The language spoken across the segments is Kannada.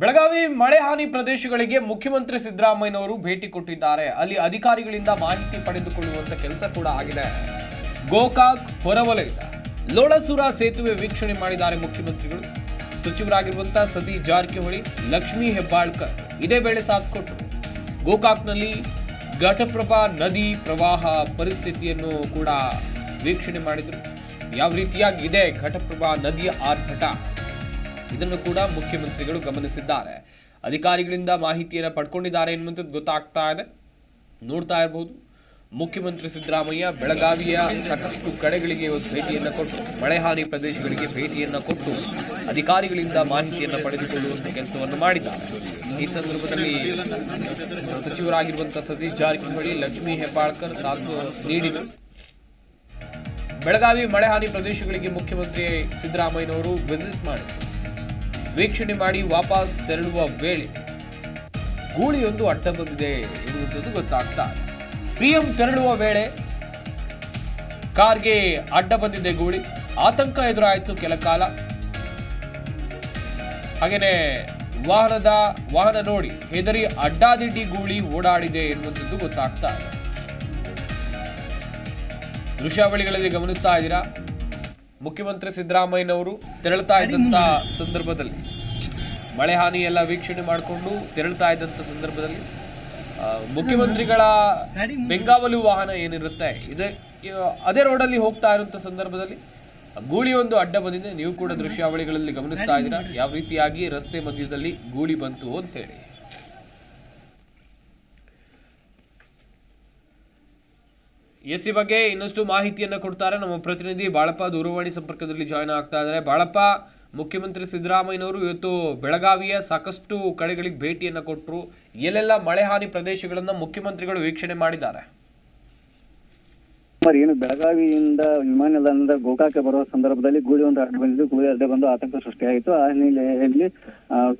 ಬೆಳಗಾವಿ ಮಳೆ ಹಾನಿ ಪ್ರದೇಶಗಳಿಗೆ ಮುಖ್ಯಮಂತ್ರಿ ಸಿದ್ದರಾಮಯ್ಯನವರು ಭೇಟಿ ಕೊಟ್ಟಿದ್ದಾರೆ. ಅಲ್ಲಿ ಅಧಿಕಾರಿಗಳಿಂದ ಮಾಹಿತಿ ಪಡೆದುಕೊಳ್ಳುವಂತ ಕೆಲಸ ಕೂಡ ಆಗಿದೆ. ಗೋಕಾಕ್ ಹೊರವಲಯದ ಲೋಳಸೂರ ಸೇತುವೆ ವೀಕ್ಷಣೆ ಮಾಡಿದ್ದಾರೆ ಮುಖ್ಯಮಂತ್ರಿಗಳು. ಸಚಿವರಾಗಿರುವಂತಹ ಸತೀಶ್ ಜಾರಕಿಹೊಳಿ, ಲಕ್ಷ್ಮೀ ಹೆಬ್ಬಾಳ್ಕರ್, ಇದೇ ವೇಳೆ ಸಾಥ್ ಕೊಟ್ಟರು ಗೋಕಾಕ್ನಲ್ಲಿ ಘಟಪ್ರಭಾ ನದಿ ಪ್ರವಾಹ ಪರಿಸ್ಥಿತಿಯನ್ನು ಕೂಡ ವೀಕ್ಷಣೆ ಮಾಡಿದರು. ಯಾವ ರೀತಿಯಾಗಿ ಇದೆ ಘಟಪ್ರಭಾ ನದಿಯ ಆರ್ಭಟ? ಇದನ್ನು ಕೂಡ ಮುಖ್ಯಮಂತ್ರಿಗಳು ಗಮನಿಸಿದ್ದಾರೆ. ಅಧಿಕಾರಿಗಳಿಂದ ಮಾಹಿತಿಯನ್ನು ಪಡ್ಕೊಂಡಿದ್ದಾರೆ ಎನ್ನುವಂಥದ್ದು ಗೊತ್ತಾಗ್ತಾ ಇದೆ. ನೋಡ್ತಾ ಇರಬಹುದು ಮುಖ್ಯಮಂತ್ರಿ ಸಿದ್ದರಾಮಯ್ಯ ಬೆಳಗಾವಿಯ ಸಾಕಷ್ಟು ಕಡೆಗಳಿಗೆ ಭೇಟಿಯನ್ನು ಕೊಟ್ಟು ಮಳೆ ಹಾನಿ ಪ್ರದೇಶಗಳಿಗೆ ಭೇಟಿಯನ್ನು ಕೊಟ್ಟು, ಅಧಿಕಾರಿಗಳಿಂದ ಮಾಹಿತಿಯನ್ನು ಪಡೆದುಕೊಳ್ಳುವಂಥ ಕೆಲಸವನ್ನು ಮಾಡಿದ್ದಾರೆ. ಈ ಸಂದರ್ಭದಲ್ಲಿ ಸಚಿವರಾಗಿರುವಂಥ ಸತೀಶ್ ಜಾರಕಿಹೊಳಿ, ಲಕ್ಷ್ಮೀ ಹೆಬ್ಬಾಳ್ಕರ್ ಸಾಥ್ ನೀಡಿದರು. ಬೆಳಗಾವಿ ಮಳೆ ಹಾನಿ ಪ್ರದೇಶಗಳಿಗೆ ಮುಖ್ಯಮಂತ್ರಿ ಸಿದ್ದರಾಮಯ್ಯನವರು ವಿಸಿಟ್ ಮಾಡಿದರು. ವೀಕ್ಷಣೆ ಮಾಡಿ ವಾಪಸ್ ತೆರಳುವ ವೇಳೆ ಗೂಳಿಯೊಂದು ಅಡ್ಡ ಬಂದಿದೆ ಎನ್ನುವಂಥದ್ದು ಗೊತ್ತಾಗ್ತಾ ಸಿಎಂ ತೆರಳುವ ವೇಳೆ ಕಾರ್ಗೆ ಅಡ್ಡ ಬಂದಿದೆ ಗೂಳಿ. ಆತಂಕ ಎದುರಾಯಿತು ಕೆಲ ಕಾಲ. ಹಾಗೇನೆ ವಾಹನದ ವಾಹನ ನೋಡಿ ಹೆದರಿ ಅಡ್ಡಾದಿಡ್ಡಿ ಗೂಳಿ ಓಡಾಡಿದೆ ಎನ್ನುವಂಥದ್ದು ಗೊತ್ತಾಗ್ತಾ ದೃಶ್ಯಾವಳಿಗಳಲ್ಲಿ ಗಮನಿಸ್ತಾ ಇದ್ದೀರಾ? ಮುಖ್ಯಮಂತ್ರಿ ಸಿದ್ದರಾಮಯ್ಯನವರು ತೆರಳುತ್ತಾ ಇದ್ದಂತ ಸಂದರ್ಭದಲ್ಲಿ, ಮಳೆ ಹಾನಿ ಎಲ್ಲ ವೀಕ್ಷಣೆ ಮಾಡಿಕೊಂಡು ತೆರಳುತ್ತಾ ಇದ್ದಂತ ಸಂದರ್ಭದಲ್ಲಿ ಮುಖ್ಯಮಂತ್ರಿಗಳ ಬೆಂಗಾವಲು ವಾಹನ ಏನಿರುತ್ತೆ, ಇದೆ, ಅದೇ ರೋಡಲ್ಲಿ ಹೋಗ್ತಾ ಇರುವಂತ ಸಂದರ್ಭದಲ್ಲಿ ಗೂಳಿ ಒಂದು ಅಡ್ಡ ಬಂದಿದೆ. ನೀವು ಕೂಡ ದೃಶ್ಯಾವಳಿಗಳಲ್ಲಿ ಗಮನಿಸ್ತಾ ಇದ್ದೀರಾ. ಯಾವ ರೀತಿಯಾಗಿ ರಸ್ತೆ ಮಧ್ಯದಲ್ಲಿ ಗೂಳಿ ಬಂತು ಅಂತೇಳಿ ಎಸ್ ಈ ಬಗ್ಗೆ ಇನ್ನಷ್ಟು ಮಾಹಿತಿಯನ್ನು ಕೊಡ್ತಾರೆ. ನಮ್ಮ ಪ್ರತಿನಿಧಿ ಬಾಳಪ್ಪ ದೂರವಾಣಿ ಸಂಪರ್ಕದಲ್ಲಿ ಜಾಯ್ನ್ ಆಗ್ತಾ ಇದ್ದಾರೆ. ಬಾಳಪ್ಪ, ಮುಖ್ಯಮಂತ್ರಿ ಸಿದ್ದರಾಮಯ್ಯನವರು ಇವತ್ತು ಬೆಳಗಾವಿಯ ಸಾಕಷ್ಟು ಕಡೆಗಳಿಗೆ ಭೇಟಿಯನ್ನು ಕೊಟ್ಟರು ಎಲ್ಲೆಲ್ಲ ಮಳೆ ಹಾನಿ ಪ್ರದೇಶಗಳನ್ನು ಮುಖ್ಯಮಂತ್ರಿಗಳು ವೀಕ್ಷಣೆ ಮಾಡಿದ್ದಾರೆ? ಏನು ಬೆಳಗಾವಿಯಿಂದ ವಿಮಾನ ನಿಲ್ದಾಣದ ಗೋಕಾಕ್ಕೆ ಬರುವ ಸಂದರ್ಭದಲ್ಲಿ ಗೂಳಿ ಒಂದು ಅಡ್ಡ ಬಂದಿದ್ದು, ಗೂಳಿ ಅಡ್ಡ ಬಂದು ಆತಂಕ ಸೃಷ್ಟಿಯಾಯಿತು. ಆ ಹಿನ್ನೆಲೆಯಲ್ಲಿ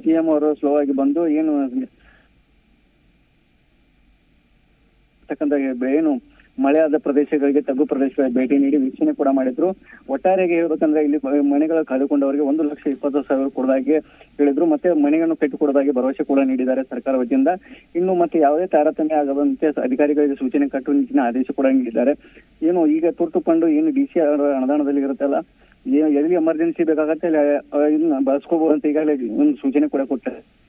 ಸಿಎಂ ಅವರು ಸ್ಲೋ ಆಗಿ ಬಂದು ಏನು ಏನು ಮಳೆಯಾದ ಪ್ರದೇಶಗಳಿಗೆ ತಗ್ಗು ಪ್ರದೇಶಗಳಿಗೆ ಭೇಟಿ ನೀಡಿ ವೀಕ್ಷಣೆ ಕೂಡ ಮಾಡಿದ್ರು. ಒಟ್ಟಾರೆಯಾಗಿ ಹೇಳ್ಬೇಕಂದ್ರೆ ಇಲ್ಲಿ ಮನೆಗಳ ಕಳೆದುಕೊಂಡವರಿಗೆ ಒಂದು ಲಕ್ಷ ಇಪ್ಪತ್ತು ಸಾವಿರ ಕೊಡೋದಾಗಿ ಹೇಳಿದ್ರು. ಮತ್ತೆ ಮನೆಗಳನ್ನು ಕಟ್ಟಿಕೊಡೋದಾಗಿ ಭರವಸೆ ಕೂಡ ನೀಡಿದ್ದಾರೆ ಸರ್ಕಾರ ವತಿಯಿಂದ. ಇನ್ನು ಮತ್ತೆ ಯಾವುದೇ ತಾರತಮ್ಯ ಆಗದಂತೆ ಅಧಿಕಾರಿಗಳಿಗೆ ಸೂಚನೆ ಕಟ್ಟುನಿಟ್ಟಿನ ಆದೇಶ ಕೂಡ ನೀಡಿದ್ದಾರೆ. ಏನು ಈಗ ತುರ್ತು ಏನು ಡಿ ಸಿ ಅನುದಾನದಲ್ಲಿ ಇರುತ್ತಲ್ಲ? ಎಲ್ಲಿ ಎಮರ್ಜೆನ್ಸಿ ಬೇಕಾಗತ್ತೆ? ಅಲ್ಲಿ ಬಳಸ್ಕೋಬಹುದು ಅಂತ ಈಗಾಗಲೇ ಒಂದು ಸೂಚನೆ ಕೂಡ ಕೊಟ್ಟಾರೆ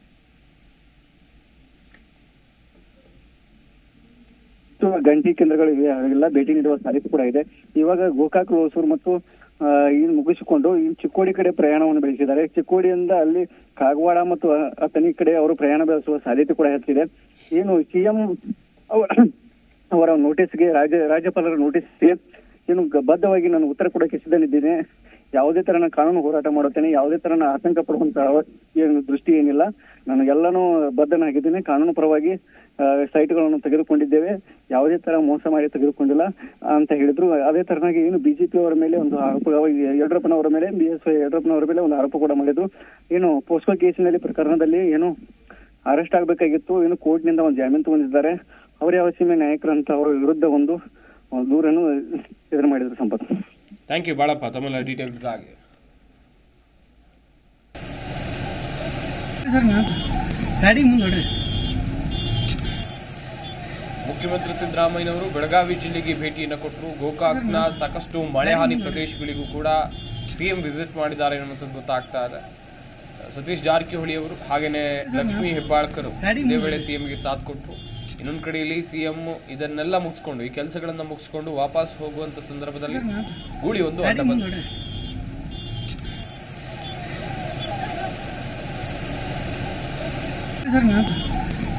ಮತ್ತು ಗಂಟಿ ಕೇಂದ್ರಗಳು ಇವೆ ಅವೆಲ್ಲ ಭೇಟಿ ನೀಡುವ ಸಾಧ್ಯತೆ ಕೂಡ ಇದೆ. ಇವಾಗ ಗೋಕಾಕ್, ಹೊಸೂರು ಮತ್ತು ಇನ್ ಇನ್ನು ಮುಗಿಸಿಕೊಂಡು ಇನ್ನು ಚಿಕ್ಕೋಡಿ ಕಡೆ ಪ್ರಯಾಣವನ್ನು ಬೆಳೆಸಿದ್ದಾರೆ. ಚಿಕ್ಕೋಡಿಯಿಂದ ಅಲ್ಲಿ ಕಾಗವಾಡ ಮತ್ತು ಆತನಿ ಕಡೆ ಅವರು ಪ್ರಯಾಣ ಬೆಳೆಸುವ ಸಾಧ್ಯತೆ ಕೂಡ ಹೆಚ್ಚಿದೆ. ಏನು ಸಿಎಂ ಅವರ ನೋಟಿಸ್ಗೆ ರಾಜ್ಯ, ರಾಜ್ಯಪಾಲರ ನೋಟಿಸ್ಗೆ ಏನು ಬದ್ಧವಾಗಿ ನಾನು ಉತ್ತರ ಕೊಡಕ್ಕೆ ಸಿದ್ಧನಿದ್ದೇನೆ. ಯಾವುದೇ ತರನ ಕಾನೂನು ಹೋರಾಟ ಮಾಡುತ್ತೇನೆ, ಯಾವುದೇ ತರನ ಆತಂಕ ಪಡುವಂತ ದೃಷ್ಟಿ ಏನಿಲ್ಲ. ನಾನು ಎಲ್ಲನೂ ಬದ್ಧನಾಗಿದ್ದೇನೆ. ಕಾನೂನು ಪರವಾಗಿ ಸೈಟ್ಗಳನ್ನು ತೆಗೆದುಕೊಂಡಿದ್ದೇವೆ. ಯಾವುದೇ ತರ ಮೋಸ ಮಾಡಿ ತೆಗೆದುಕೊಂಡಿಲ್ಲ ಅಂತ ಹೇಳಿದ್ರು. ಅದೇ ತರನಾಗಿ ಏನು ಬಿಜೆಪಿ ಅವರ ಮೇಲೆ ಒಂದು ಆರೋಪ ಯಡಿಯೂರಪ್ಪನವರ ಮೇಲೆ ಬಿ ಎಸ್ ಯಡಿಯೂರಪ್ಪನವರ ಮೇಲೆ ಒಂದು ಆರೋಪ ಕೂಡ ಮಾಡಿದ್ರು. ಏನು ಪೋಸ್ಕೋ ಕೇಸಿನಲ್ಲಿ ಪ್ರಕರಣದಲ್ಲಿ ಏನು ಅರೆಸ್ಟ್ ಆಗ್ಬೇಕಾಗಿತ್ತು. ಏನು ಕೋರ್ಟ್ನಿಂದ ಒಂದು ಜಾಮೀನು ತಗೊಂಡಿದ್ದಾರೆ. ಅವರ ಯಾವ ಸೀಮೆ ನಾಯಕರಂತ ಅವರ ವಿರುದ್ಧ ಒಂದು ದೂರನ್ನು ಎದುರು ಮಾಡಿದ್ರು ಸಂಪತ್ ಥ್ಯಾಂಕ್ ಯು ಬಾಳಪ್ಪ ತಮ್ಮೆಲ್ಲ ಡೀಟೇಲ್ಸ್ಗಾಗಿ ಸರ್ ಸೈಡಿಗೆ ಮುಂದೆ ನೋಡ್ರಿ. ಮುಖ್ಯಮಂತ್ರಿ ಸಿದ್ದರಾಮಯ್ಯನವರು ಬೆಳಗಾವಿ ಜಿಲ್ಲೆಗೆ ಭೇಟಿಯನ್ನು ಕೊಟ್ಟರು. ಗೋಕಾಕ್ನ ಸಾಕಷ್ಟು ಮಳೆ ಹಾನಿ ಪ್ರದೇಶಗಳಿಗೂ ಕೂಡ ಸಿಎಂ ವಿಸಿಟ್ ಮಾಡಿದ್ದಾರೆ ಅನ್ನುವಂಥದ್ದು ಗೊತ್ತಾಗ್ತಾ ಇದೆ ಸತೀಶ್ ಜಾರಕಿಹೊಳಿ ಅವರು ಹಾಗೇನೆ ಲಕ್ಷ್ಮೀ ಹೆಬ್ಬಾಳ್ಕರ್ ಇದೇ ವೇಳೆ ಸಿಎಂಗೆ ಸಾಥ್ ಕೊಟ್ಟರು. ಇನ್ನೊಂದು ಕಡೆಯಲ್ಲಿ ಸಿಎಂ ಇದನ್ನೆಲ್ಲ ಮುಗಿಸ್ಕೊಂಡು, ಈ ಕೆಲಸಗಳನ್ನು ಮುಗಿಸ್ಕೊಂಡು ವಾಪಸ್ ಹೋಗುವಂತ ಸಂದರ್ಭದಲ್ಲಿ ಗೂಳಿ ಒಂದು ಅಡ್ಡ ಬಂತು.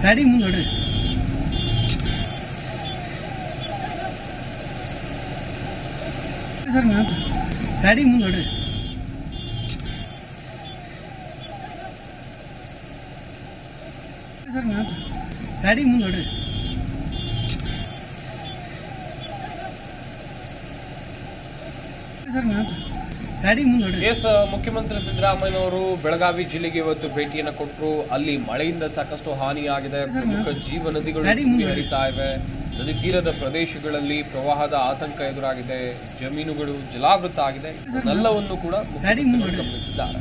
ಸೈಡಿಗೆ ಮುಂದೆ ನೋಡ್ರಿ. ಸರ್ ಸೈಡಿಗೆ ಮುಂದೆ ನೋಡ್ರಿ. ಸರ್ ಸೈಡಿಗೆ ಮುಂದೆ ನೋಡ್ರಿ. ಸರ್ ಎಸ್ ಮುಖ್ಯಮಂತ್ರಿ ಸಿದ್ದರಾಮಯ್ಯನವರು ಬೆಳಗಾವಿ ಜಿಲ್ಲೆಗೆ ಇವತ್ತು ಭೇಟಿಯನ್ನು ಕೊಟ್ಟರು ಅಲ್ಲಿ ಮಳೆಯಿಂದ ಸಾಕಷ್ಟು ಹಾನಿಯಾಗಿದೆ. ಪ್ರಮುಖ ಜೀವ ನದಿಗಳು ಹರಿತಾ ಇವೆ. ನದಿ ತೀರದ ಪ್ರದೇಶಗಳಲ್ಲಿ ಪ್ರವಾಹದ ಆತಂಕ ಎದುರಾಗಿದೆ. ಜಮೀನುಗಳು ಜಲಾವೃತ ಆಗಿದೆ. ಇದನ್ನೆಲ್ಲವನ್ನು ಕೂಡ ಗಮನಿಸಿದ್ದಾರೆ.